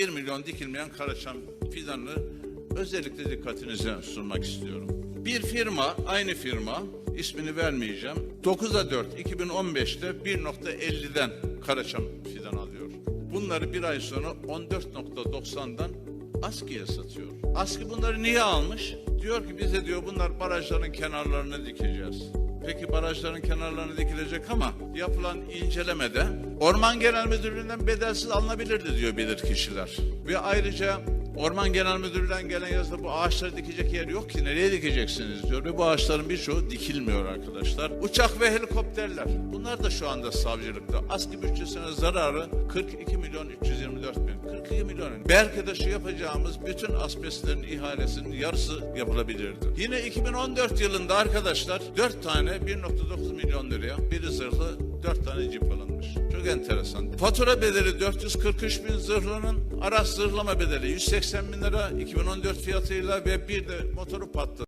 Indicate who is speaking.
Speaker 1: 1 milyon dikilmeyen karaçam fidanını özellikle dikkatinize sunmak istiyorum. Bir firma, aynı firma, ismini vermeyeceğim, 9'a 4 2015'te 1.50'den karaçam fidan alıyor. Bunları bir ay sonra 14.90'dan ASKİ'ye satıyor. ASKİ bunları niye almış? Diyor ki bize diyor bunlar barajların kenarlarına dikeceğiz. Barajların kenarlarına dikilecek ama yapılan incelemede Orman Genel Müdürlüğü'nden bedelsiz alınabilirdi diyor bilir kişiler. Ve ayrıca Orman Genel Müdürlüğü'nden gelen yazıda bu ağaçları dikecek yer yok ki nereye dikeceksiniz diyor. Ve bu ağaçların birçoğu dikilmiyor arkadaşlar. Uçak ve helikopterler bunlar da şu anda savcılıkta. ASKİ bütçesine zararı 42 milyon 324 bin. 42 milyon. Belki de şu yapacağımız bütün asbestlerin ihalesinin yarısı yapılabilirdi. Yine 2014 yılında arkadaşlar 4 tane 1.9 milyon liraya biri zırhlı 4 tane cip alınmış. Çok enteresan. Fatura bedeli 443 bin zırhlının araç zırhlama bedeli 180 bin lira 2014 fiyatıyla ve bir de motoru patladı.